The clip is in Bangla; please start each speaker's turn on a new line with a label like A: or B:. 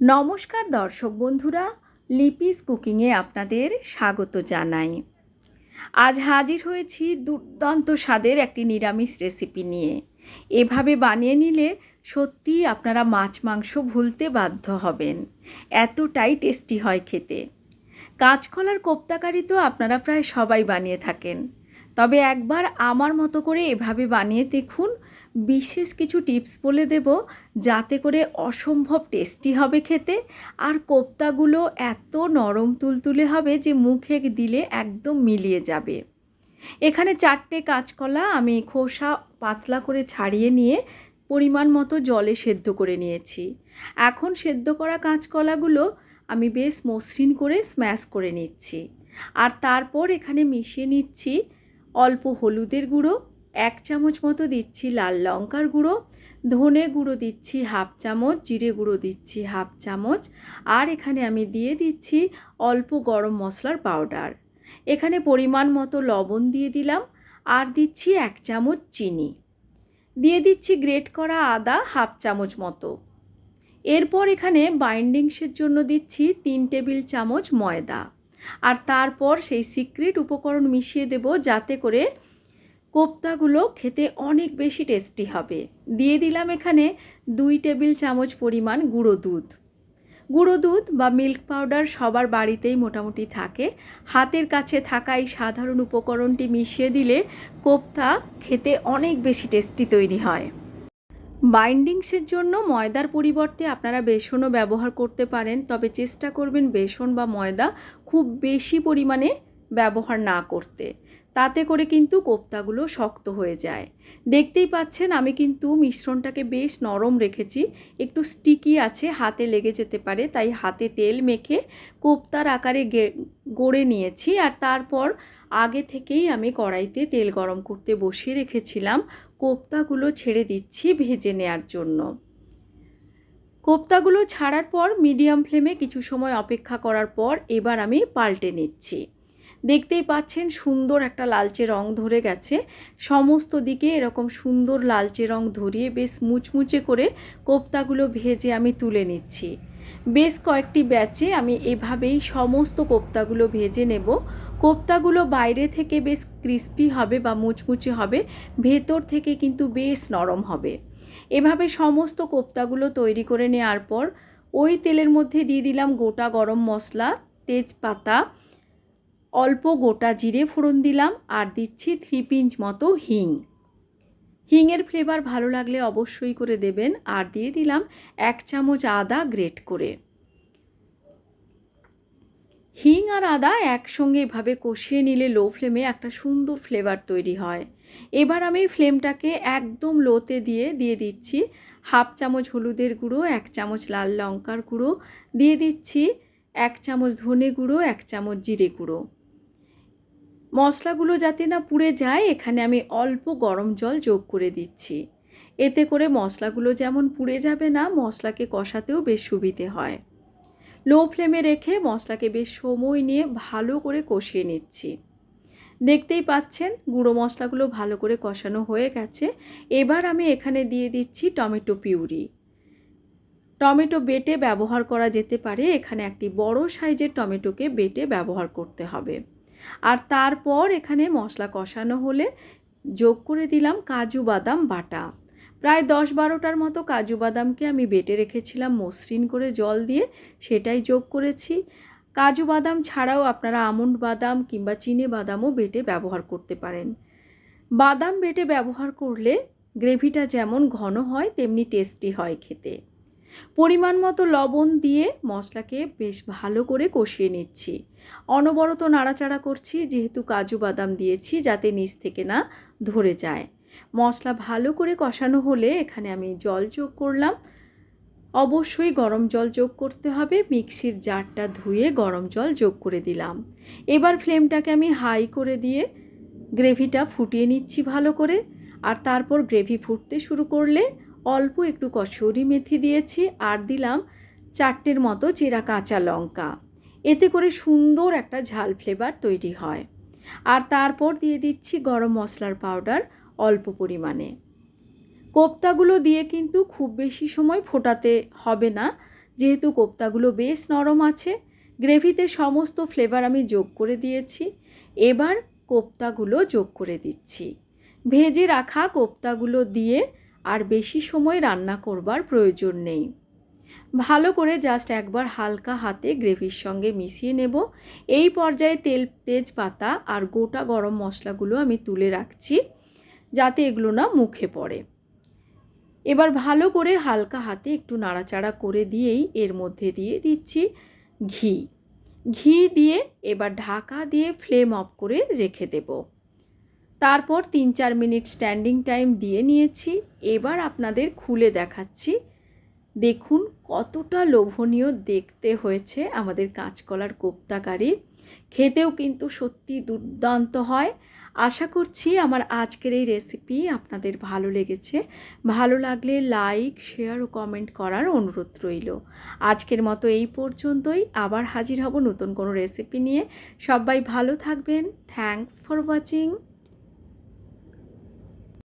A: নমস্কার দর্শক বন্ধুরা, লিপিস কুকিংয়ে আপনাদের স্বাগত জানাই। আজ হাজির হয়েছি দুর্দান্ত স্বাদের একটি নিরামিষ রেসিপি নিয়ে। এভাবে বানিয়ে নিলে সত্যিই আপনারা মাছ মাংস ভুলতে বাধ্য হবেন। এতটাই টেস্টি হয় খেতে। কাঁচকলার কোপ্তাকারি তো আপনারা প্রায় সবাই বানিয়ে থাকেন। তবে একবার আমার মতো করে এভাবে বানিয়ে দেখুন বিশেষ কিছু টিপস বলে দেব যাতে করে অসম্ভব টেস্টি হবে খেতে। আর কোপ্তাগুলো এত নরম তুলতুলে হবে যে মুখে দিলে একদম মিলিয়ে যাবে। এখানে চারটে কাঁচকলা আমি খোসা পাতলা করে ছাড়িয়ে নিয়ে পরিমাণ মতো জলে সেদ্ধ করে নিয়েছি। এখন সেদ্ধ করা কাঁচকলাগুলো আমি বেশ মসৃণ করে স্ম্যাশ করে নিচ্ছি। আর তারপর এখানে মিশিয়ে নিচ্ছি অল্প হলুদের গুঁড়ো এক চামচ মতো দিচ্ছি লাল লঙ্কার গুঁড়ো, ধনে গুঁড়ো দিচ্ছি হাফ চামচ, জিরে গুঁড়ো দিচ্ছি হাফ চামচ, আর এখানে আমি দিয়ে দিচ্ছি অল্প গরম মশলার পাউডার। এখানে পরিমাণ মতো লবণ দিয়ে দিলাম, আর দিচ্ছি এক চামচ চিনি। দিয়ে দিচ্ছি গ্রেট করা আদা হাফ চামচ মতো। এরপর এখানে বাইন্ডিংসের জন্য দিচ্ছি তিন টেবিল চামচ ময়দা। আর তারপর সেই সিক্রেট উপকরণ মিশিয়ে দেব যাতে করে কোপ্তাগুলো খেতে অনেক বেশি টেস্টি হবে। দিয়ে দিলাম এখানে দুই টেবিল চামচ পরিমাণ গুঁড়ো দুধ। গুঁড়ো দুধ বা মিল্ক পাউডার সবার বাড়িতেই মোটামুটি থাকে। হাতের কাছে থাকা এই সাধারণ উপকরণটি মিশিয়ে দিলে কোপ্তা খেতে অনেক বেশি টেস্টি তৈরি হয়। বাইন্ডিংসের জন্য ময়দার পরিবর্তে আপনারা বেসনও ব্যবহার করতে পারেন, তবে চেষ্টা করবেন বেসন বা ময়দা খুব বেশি পরিমাণে ব্যবহার না করতে। তাতে করে কিন্তু কোপ্তাগুলো শক্ত হয়ে যায়। দেখতেই পাচ্ছেন, আমি কিন্তু মিশ্রণটাকে বেশ নরম রেখেছি। একটু স্টিকি আছে, হাতে লেগে যেতে পারে, তাই হাতে তেল মেখে কোপ্তার আকারে গড়ে নিয়েছি। আর তারপর আগে থেকেই আমি কড়াইতে তেল গরম করতে বসিয়ে রেখেছিলাম। কোপ্তাগুলো ছেড়ে দিচ্ছি ভেজে নেয়ার জন্য। কোপ্তাগুলো ছাড়ার পর মিডিয়াম ফ্লেমে কিছু সময় অপেক্ষা করার পর, এবার আমি পাল্টে নিচ্ছি। দেখতেই পাচ্ছেন সুন্দর একটা লালচে রং ধরে গেছে। সমস্ত দিকে এরকম সুন্দর লালচে রং ধরিয়ে বেশ মুচমুচে করে কোপ্তাগুলো ভেজে আমি তুলে নিচ্ছি। বেশ কয়েকটি ব্যাচে আমি এভাবেই সমস্ত কোপ্তাগুলো ভেজে নেব। কোপ্তাগুলো বাইরে থেকে বেশ ক্রিস্পি হবে বা মুচমুচে হবে, ভেতর থেকে কিন্তু বেশ নরম হবে। এভাবে সমস্ত কোপ্তাগুলো তৈরি করে নেওয়ার পর ওই তেলের মধ্যে দিয়ে দিলাম গোটা গরম মশলা, তেজপাতা অল্প গোটা জিরে ফোড়ন দিলাম আর দিচ্ছি থ্রি পিঞ্চ মতো হিং। হিংয়ের ফ্লেভার ভালো লাগলে অবশ্যই করে দেবেন আর দিয়ে দিলাম এক চামচ আদা গ্রেট করে। হিং আর আদা একসঙ্গে এভাবে কষিয়ে নিলে লো ফ্লেমে একটা সুন্দর ফ্লেভার তৈরি হয়। এবার আমি ফ্লেমটাকে একদম লোতে দিয়ে দিয়ে দিচ্ছি হাফ চামচ হলুদের গুঁড়ো, এক চামচ লাল লঙ্কার গুঁড়ো, দিয়ে দিচ্ছি এক চামচ ধনে গুঁড়ো, এক চামচ জিরে গুঁড়ো। মশলাগুলো যাতে না পুড়ে যায়, এখানে আমি অল্প গরম জল যোগ করে দিচ্ছি। এতে করে মশলাগুলো যেমন পুড়ে যাবে না, মশলাকে কষাতেও বেশ সুবিধে হয়। লো ফ্লেমে রেখে মশলাকে বেশ সময় নিয়ে ভালো করে কষিয়ে নিচ্ছি। দেখতেই পাচ্ছেন, গুঁড়ো মশলাগুলো ভালো করে কষানো হয়ে গেছে। এবার আমি এখানে দিয়ে দিচ্ছি টমেটো পিউরি। টমেটো বেটে ব্যবহার করা যেতে পারে। এখানে একটি বড় সাইজের টমেটোকে বেটে ব্যবহার করতে হবে। আর তারপর এখানে মশলা কষানো হলে যোগ করে দিলাম কাজু বাদাম বাটা। প্রায় দশ বারোটার মতো কাজু বাদামকে আমি বেটে রেখেছিলাম মসৃণ করে জল দিয়ে, সেটাই যোগ করেছি। কাজু বাদাম ছাড়াও আপনারা আমন্ড বাদাম কিংবা চিনে বাদামও বেটে ব্যবহার করতে পারেন। বাদাম বেটে ব্যবহার করলে গ্রেভিটা যেমন ঘন হয়, তেমনি টেস্টি হয় খেতে। পরিমাণ মতো লবণ দিয়ে মশলাকে বেশ ভালো করে কষিয়ে নিচ্ছি। অনবরত নাড়াচাড়া করছি, যেহেতু কাজু বাদাম দিয়েছি যাতে নিচ থেকে না ধরে যায়। মশলা ভালো করে কষানো হলে এখানে আমি জল যোগ করলাম। অবশ্যই গরম জল যোগ করতে হবে, মিক্সির জারটা ধুয়ে গরম জল যোগ করে দিলাম। এবার ফ্লেমটাকে আমি হাই করে দিয়ে গ্রেভিটা ফুটিয়ে নিচ্ছি ভালো করে। আর তারপর গ্রেভি ফুটতে শুরু করলে অল্প একটু কসুরি মেথি দিয়েছি আর দিলাম চারটের মতো চেরা কাঁচা লঙ্কা। এতে করে সুন্দর একটা ঝাল ফ্লেভার তৈরি হয়। আর তারপর দিয়ে দিচ্ছি গরম মশলার পাউডার অল্প পরিমাণে। কোপ্তাগুলো দিয়ে কিন্তু খুব বেশি সময় ফোটাতে হবে না। যেহেতু কোপ্তাগুলো বেশ নরম আছে, গ্রেভিতে সমস্ত ফ্লেভার আমি যোগ করে দিয়েছি। এবার কোপ্তাগুলো যোগ করে দিচ্ছি। ভেজে রাখা কোপ্তাগুলো দিয়ে আর বেশি সময় রান্না করবার প্রয়োজন নেই। ভালো করে জাস্ট একবার হালকা হাতে গ্রেভির সঙ্গে মিশিয়ে নেব। এই পর্যায়ে তেল, তেজপাতা আর গোটা গরম মশলাগুলো আমি তুলে রাখছি যাতে এগুলো না মুখে পড়ে। এবার ভালো করে হালকা হাতে একটু নাড়াচাড়া করে দিয়েই এর মধ্যে দিয়ে দিচ্ছি ঘি। ঘি দিয়ে এবার ঢাকা দিয়ে ফ্লেম অফ করে রেখে দেব। তারপর তিন চার মিনিট স্ট্যান্ডিং টাইম দিয়ে নিয়েছি। এবার আপনাদের খুলে দেখাচ্ছি। দেখুন কতটা লোভনীয় দেখতে হয়েছে আমাদের কাঁচকলার কোপ্তাকারি। খেতেও কিন্তু সত্যি দুর্দান্ত হয়। আশা করছি আমার আজকের এই রেসিপি আপনাদের ভালো লেগেছে। ভালো লাগলে লাইক শেয়ার ও কমেন্ট করার অনুরোধ রইল। আজকের মতো এই পর্যন্তই। আবার হাজির হব নতুন কোনো রেসিপি নিয়ে। সবাই ভালো থাকবেন। Thanks for watching